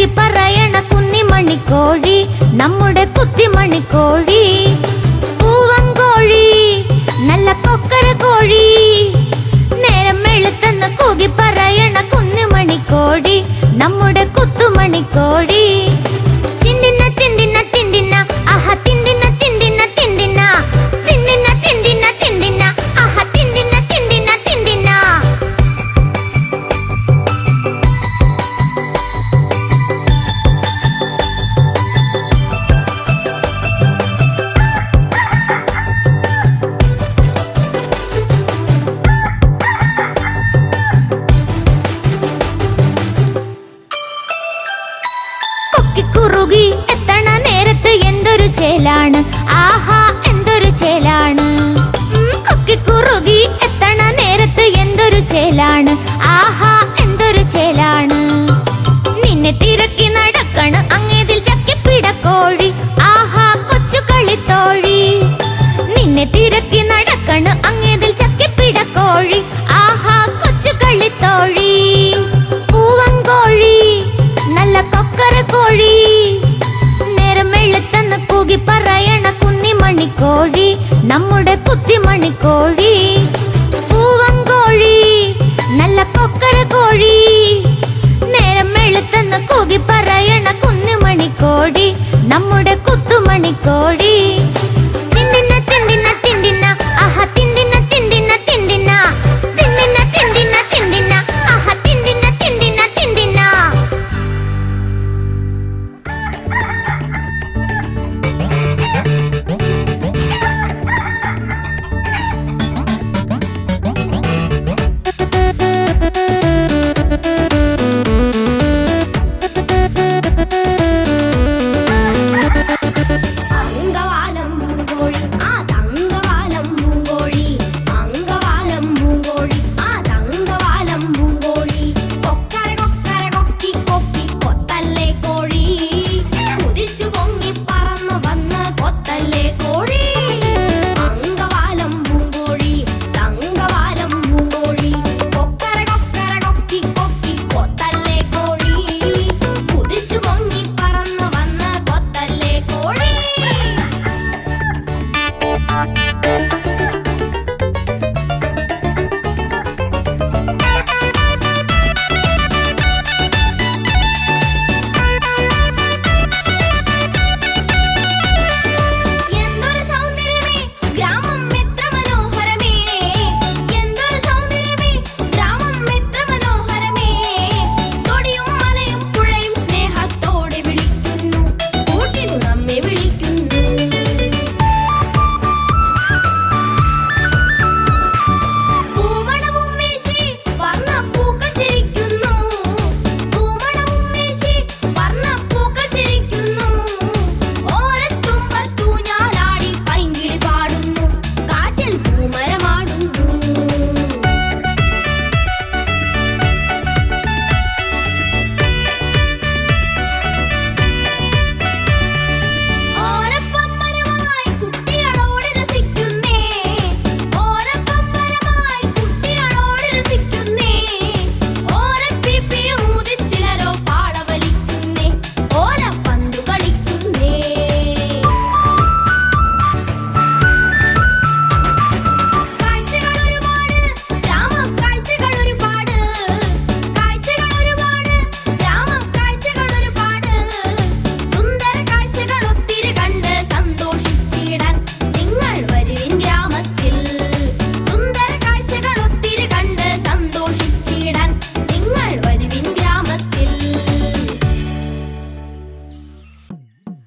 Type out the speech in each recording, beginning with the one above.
നൽകി പറയണ കുന്നിമണിക്കോഴി നമ്മുടെ കുത്തിമണിക്കോഴി. ചേലാണ്. ആഹാ എന്തൊരു ചേലാണ്. നിന്നെ തിരക്കി നടക്കണ് അങ്ങേതിൽ ചക്കിപ്പിടക്കോഴി ആഹാ കൊച്ചു കളിത്തോഴി. നിന്നെ തിരക്കി നടക്കണ് അങ്ങേതിൽ ചക്കിപ്പിടക്കോഴി ആഹാ കൊച്ചു കളിത്തോഴി. പൂവങ്കോഴി നല്ല കൊക്കര കോഴി. നേരം കൂകി പറയണ കുന്നിമണിക്കോഴി നമ്മുടെ പുത്തിമണിക്കോഴി கோழி நம்முடைய குத்துமணி கோழி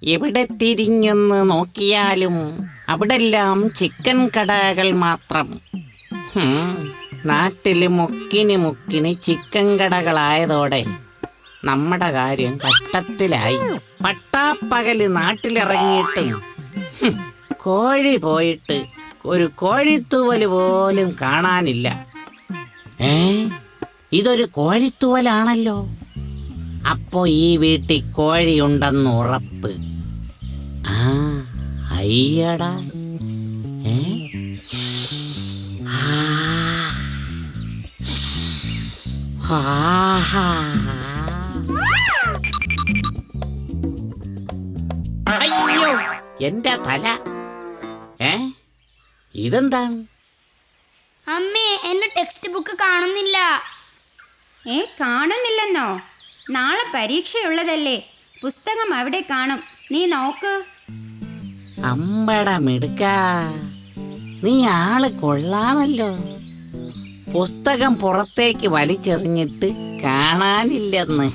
എവിടെ തിരിഞ്ഞൊന്ന് നോക്കിയാലും അവിടെല്ലാം ചിക്കൻ കടകൾ മാത്രം. നാട്ടിൽ മുക്കിന് മുക്കിന് ചിക്കൻ കടകളായതോടെ നമ്മുടെ കാര്യം കഷ്ടത്തിലായി. പട്ടാപ്പകൽ നാട്ടിലിറങ്ങിയിട്ട് കോഴി പോയിട്ട് ഒരു കോഴിത്തുവൽ പോലും കാണാനില്ല. ഏ ഇതൊരു കോഴിത്തുവലാണല്ലോ. അപ്പോ ഈ വീട്ടിൽ കോഴിയുണ്ടെന്ന് ഉറപ്പ്. അയ്യടാ ഏ? അയ്യോ എന്റെ തല. ഏ? ഇതെന്താണ്? അമ്മേ എന്റെ ടെക്സ്റ്റ് ബുക്ക് കാണുന്നില്ല. ഏ കാണുന്നില്ലെന്നോ? നാളെ പരീക്ഷയുള്ളതല്ലേ. പുസ്തകം അവിടെ കാണും. നീ നോക്ക്. അമ്പട മിടുക്ക. നീ ആൾ കൊള്ളാമല്ലോ. പുസ്തകം പുറത്തേക്ക് വലിച്ചെറിഞ്ഞിട്ട് കാണാനില്ലെന്ന്.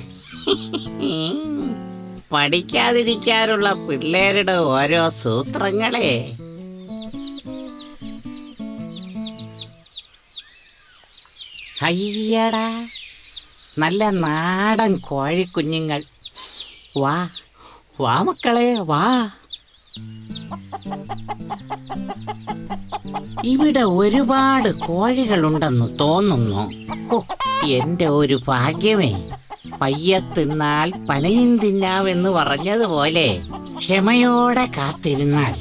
പഠിക്കാതിരിക്കാനുള്ള പിള്ളേരുടെ ഓരോ സൂത്രങ്ങളെ. അയ്യടാ നല്ല നാടൻ കോഴിക്കുഞ്ഞുങ്ങൾ. വാ വാ മക്കളെ വാ. ഇവിടെ ഒരുപാട് കോഴികളുണ്ടെന്ന് തോന്നുന്നു. എന്റെ ഒരു ഭാഗ്യമേ. പയ്യെ തിന്നാൽ പനയും തിന്നാമെന്ന് പറഞ്ഞതുപോലെ ക്ഷമയോടെ കാത്തിരുന്നാൽ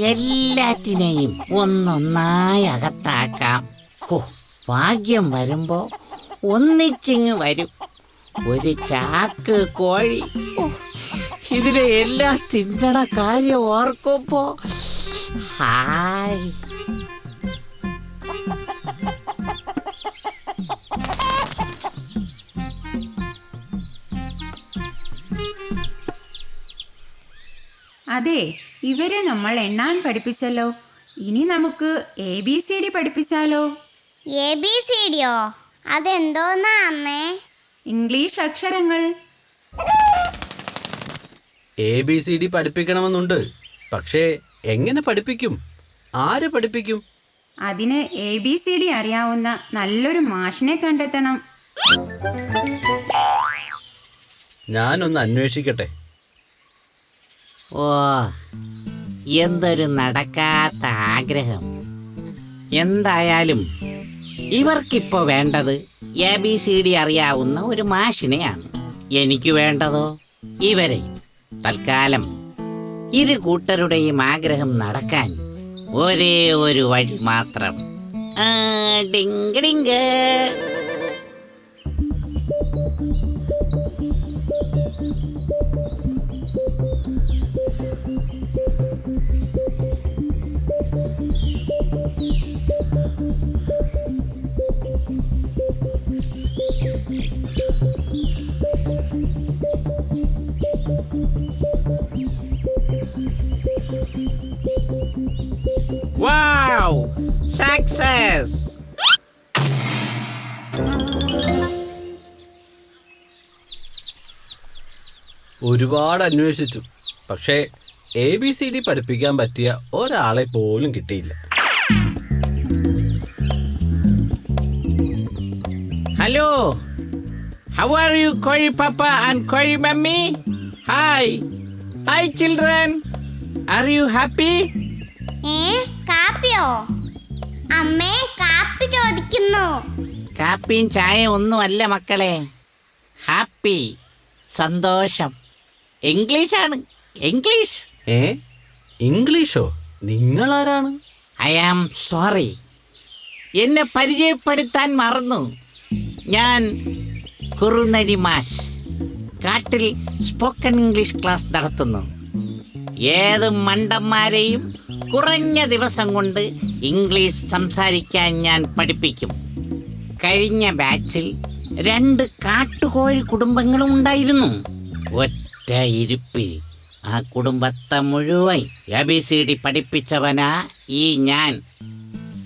എല്ലാറ്റിനെയും ഒന്നൊന്നായി അകത്താക്കാം. ഓ ഭാഗ്യം വരുമ്പോ ഒന്നിച്ചിങ് വരും. ഒരു ചാക്ക് കോഴി. ഓ, ഇതിനെ എല്ലാം തിന്നണ കാര്യം ഓർക്കുമ്പോ. ഹായ്. അതെ ഇവരെ നമ്മൾ എണ്ണാൻ പഠിപ്പിച്ചല്ലോ. ഇനി നമുക്ക് എ ബി സി ഡി പഠിപ്പിച്ചാലോ? എ ബി സി ഡിയോ അതെന്തോന്നാ അമ്മേ? ഇംഗ്ലീഷ് അക്ഷരങ്ങൾ. എ ബി സി ഡി പഠിപ്പിക്കണമെന്നുണ്ട്. പക്ഷേ എങ്ങനെ പഠിപ്പിക്കും? ആര് പഠിപ്പിക്കും? അതിന് എ ബി സി ഡി അറിയാവുന്ന നല്ലൊരു മാഷിനെ കണ്ടെത്തണം. ഞാനൊന്ന് അന്വേഷിക്കട്ടെ. ഓ എന്തൊരു നടക്കാത്ത ആഗ്രഹം എന്തായാലും ഇവർക്കിപ്പോ വേണ്ടത് എ ബി സി ഡി അറിയാവുന്ന ഒരു മാഷിനെയാണ്. എനിക്ക് വേണ്ടതോ? ഇവരെ തൽക്കാലം ഇരു കൂട്ടരുടെയും ആഗ്രഹം നടക്കാൻ ഒരേ ഒരു വഴി മാത്രം. ഡിങ്ക് ഡിങ്ക് Wow! Success! ഒരുപാട് അന്വേഷിച്ചു. പക്ഷേ എ ബി സി ഡി പഠിപ്പിക്കാൻ പറ്റിയ ഒരാളെ പോലും കിട്ടിയില്ല. ഹലോ ഹൗ ആർ യു കോഴി പപ്പ ആൻഡ് കോഴി mummy hi hi children are you happy ഏ കാപ്പിയോ? അമ്മേ കാപ്പി ചോദിക്കുന്നു. കാപ്പിയും ചായയും ഒന്നുമല്ല മക്കളെ. ഹാപ്പി സന്തോഷം. ഇംഗ്ലീഷാണ്. ഇംഗ്ലീഷ്. ഏ ഇംഗ്ലീഷോ? നിങ്ങൾ ആരാണ് ഐ ആം സോറി. എന്നെ പരിചയപ്പെടുത്താൻ മറന്നു. ഞാൻ കുറുനരി മാഷ്. കാട്ടിൽ സ്പോക്കൺ ഇംഗ്ലീഷ് ക്ലാസ് നടത്തുന്നു. ഏത് മണ്ടന്മാരെയും കുറഞ്ഞ ദിവസം കൊണ്ട് ഇംഗ്ലീഷ് സംസാരിക്കാൻ ഞാൻ പഠിപ്പിക്കും. കഴിഞ്ഞ ബാച്ചിൽ രണ്ട് കാട്ടുകോഴി കുടുംബങ്ങളും ഉണ്ടായിരുന്നു. ഒറ്റ ഇരിപ്പിൽ. ആ കുടുംബത്തെ മുഴുവൻ എബിസിഡി ബി സി ഡി പഠിപ്പിച്ചവനാ ഈ ഞാൻ.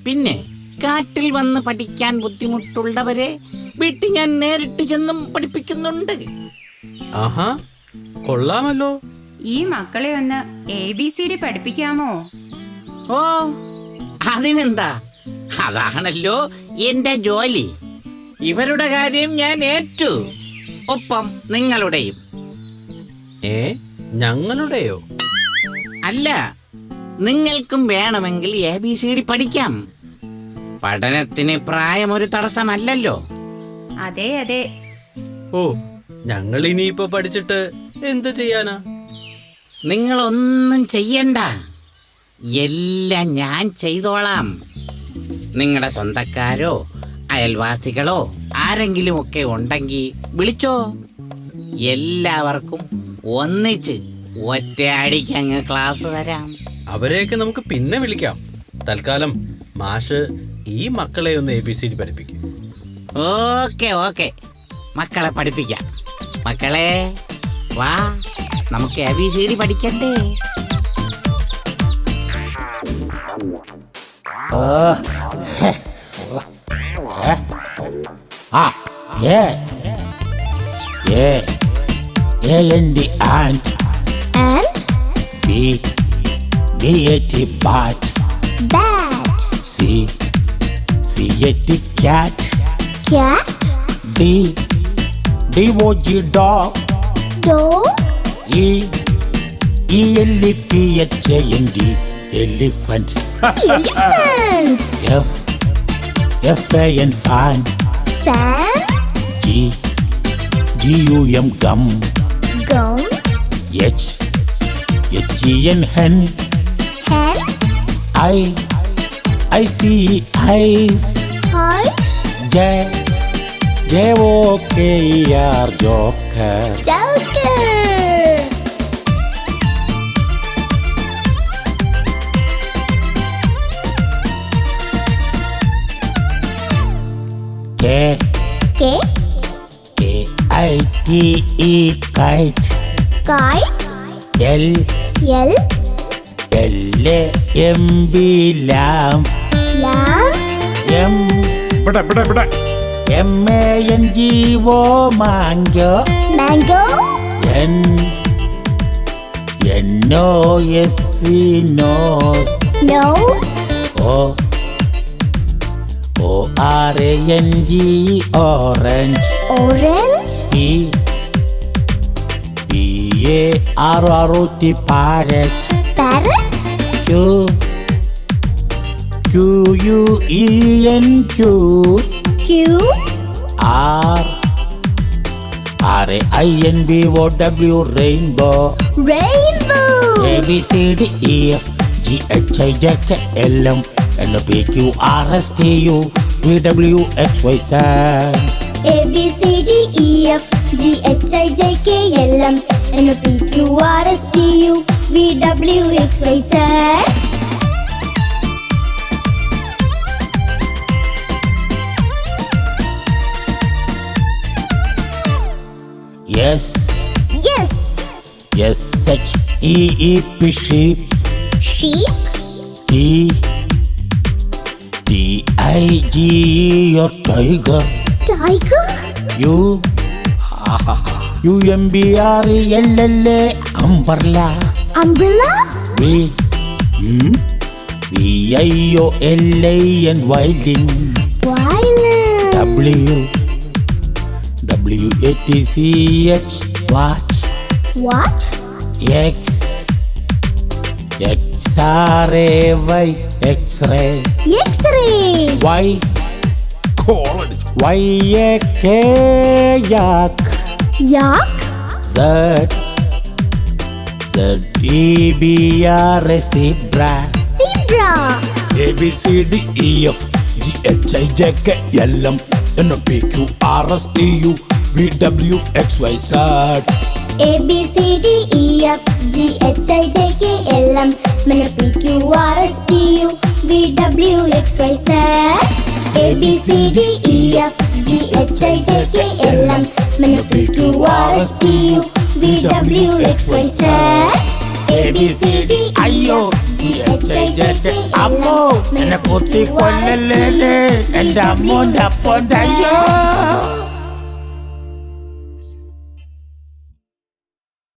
പിന്നെ കാട്ടിൽ വന്ന് പഠിക്കാൻ ബുദ്ധിമുട്ടുള്ളവരെ വീട്ടിൽ ഞാൻ നേരിട്ട് ചെന്നും പഠിപ്പിക്കുന്നുണ്ട്. ആഹാ കൊള്ളാമല്ലോ. ഈ മക്കളെ ഒന്ന് എ ബി സി ഡി പഠിപ്പിക്കാമോ? ഓ അതിനെന്താ? അതാണല്ലോ എന്റെ ജോലി. ഇവരുടെ കാര്യം ഞാൻ ഏറ്റു. ഒപ്പം നിങ്ങളുടെയും. ഏ ഞങ്ങളുടെയോ? അല്ല നിങ്ങൾക്കും വേണമെങ്കിൽ എ ബി സി ഡി പഠിക്കാം. പഠനത്തിന് പ്രായം ഒരു തടസ്സമല്ലല്ലോ. അതെ അതെ. ഓ ഞങ്ങൾ ഇനിയിപ്പോ പഠിച്ചിട്ട് എന്ത് ചെയ്യാനാ? നിങ്ങളൊന്നും ചെയ്യണ്ട. എല്ലാം ഞാൻ ചെയ്തോളാം. നിങ്ങളുടെ സ്വന്തക്കാരോ അയൽവാസികളോ ആരെങ്കിലും ഒക്കെ ഉണ്ടെങ്കിൽ വിളിച്ചോ. എല്ലാവർക്കും ഒന്നിച്ച് ഒറ്റയടിക്ക് അങ്ങ് ക്ലാസ് തരാം. അവരെയൊക്കെ നമുക്ക് പിന്നെ വിളിക്കാം. തൽക്കാലം മാഷ് ഈ മക്കളെ ഒന്ന് എ ബി സി ഡി പഠിപ്പിക്കും. Okay okay. മക്കളെ പഠിപ്പിക്കാം. മക്കളെ വാ. നമുക്ക് എ ബി സി ഡി പഠിക്കണ്ടേ? ఏ ఏ ఏ అండి యాంట్ యాంట్ బి బి ఎట్టి బాట్ బ్యాట్ సి సి ఎట్టి cat cat D D O G dog dog E E ఎల్లి P H elephant Elephant. F. F A N fan. Fan. G. G U M gum. Gum. H. H E N hen. Hen. I. I see eyes. Horse. J. J O K E R Joker. Joker. K. K. K I T E kite. Kite. L. L. L A M B lamb. Lamb. M. M A N G O mango. Mango. N. N O S E nose. Nose. O O R A N G orange Orange. P P A R R O T parrot Parrot. Q Q U E N Q Q. R R A I N B O W rainbow Rainbow. A B C D E F G H I J K L M N P Q R S T U V W X Y Z A B C D E F G H I J K L M N P Q R S T U V W X Y Z. S Yes. S H E E P sheep Sheep. T T I G E your tiger Tiger. U U M B R E L L A umbrella Umbrella. V V I O L A N violin Violin. W W A T C H watch What? X X R A Y X-ray X-ray. Y Y A K yak Yak. Z Z E B R A zebra Zebra. A B C D E F G H I J K L M N P Q R S T U V W X Y Z A B C D E F G H I J K L M N P Q R S T U V W X Y Z. A B C D E F G H I J K L M N P Q R S T U V W X Y Z. A B C D I അയ്യോ G H I J K അമ്മോ എന്നെ കുത്തി കൊല്ലല്ലേ എന്റെ അമ്മോന്റെ അപ്പോന്റെ അയ്യോ